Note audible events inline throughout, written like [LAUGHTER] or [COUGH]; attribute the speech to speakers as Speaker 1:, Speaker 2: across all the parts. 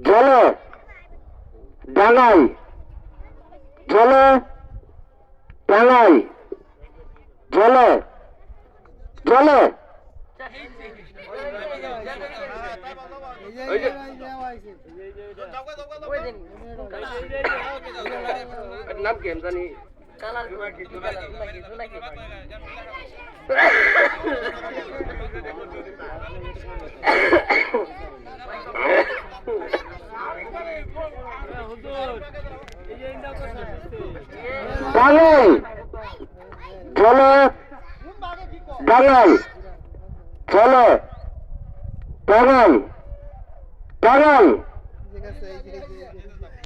Speaker 1: জলে ডাঙাই জলে ডাঙাই জলে জলে। নাম কি জানি? [LAUGHS] ডাঙাই জলে ডাঙাই জলে ডাঙাই ডাঙাই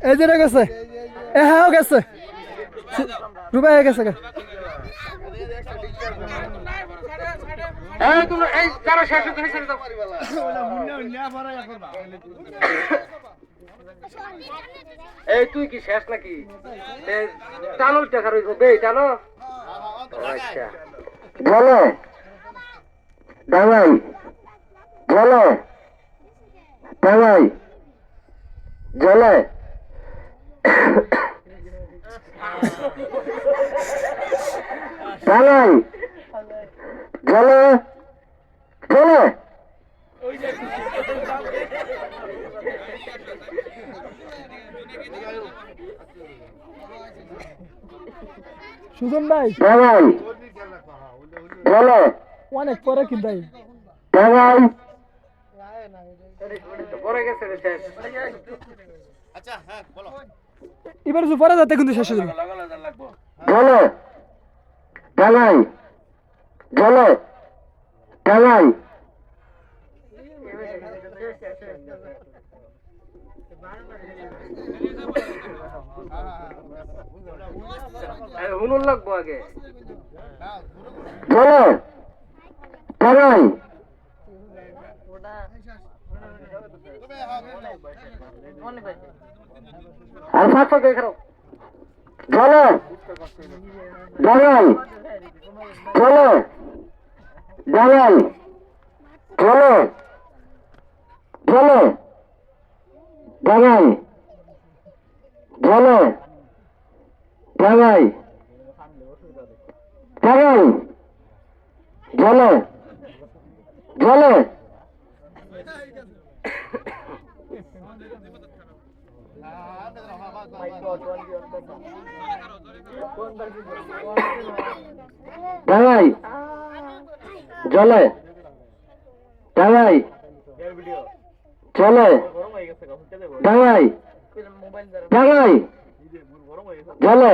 Speaker 2: এই যে গেছে এ হ্যাঁ গেছে রুবাই গেছে।
Speaker 1: এই তুমি এই শেষ তুই কি শেষ নাকি? টানো টাকা রইব বে টানো আচ্ছা। জলে ডাঙাই জলে ডাঙাই জলে। জলে।
Speaker 2: সুজন ভাই।
Speaker 1: জলে
Speaker 2: অনেক পরে।
Speaker 1: ডাঙাই পরে গেছে রে শেষ
Speaker 2: এবার যে পরে যাতে কিন্তু শেষ হয়ে যাবে।
Speaker 1: জলে ডাঙাই জলে ডাঙাই হুনুন লাগবো আগে। আর ডাঙাই জলে ডাঙাই জলে জলে ডাঙাই জলে ডাঙাই ডাঙাই জলে ডাঙাই জলে। ডাঙাই জলে। ডাঙাই ডাঙাই জলে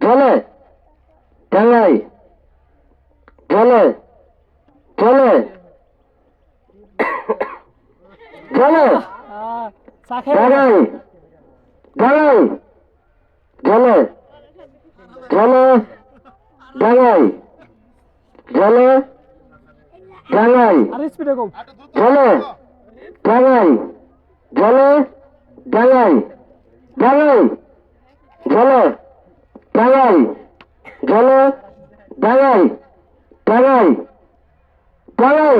Speaker 1: জলে ডাঙাই জলে জলে জলে
Speaker 2: আহ, চা খেয়ে
Speaker 1: ডাঙাই ডাঙাই জলে জলে ডাঙাই জলে ডাঙাই টাঙ্গাই টাঙ্গাই ঝলর টাঙ্গাই ঝলর টাঙ্গাই টাঙ্গাই টাঙ্গাই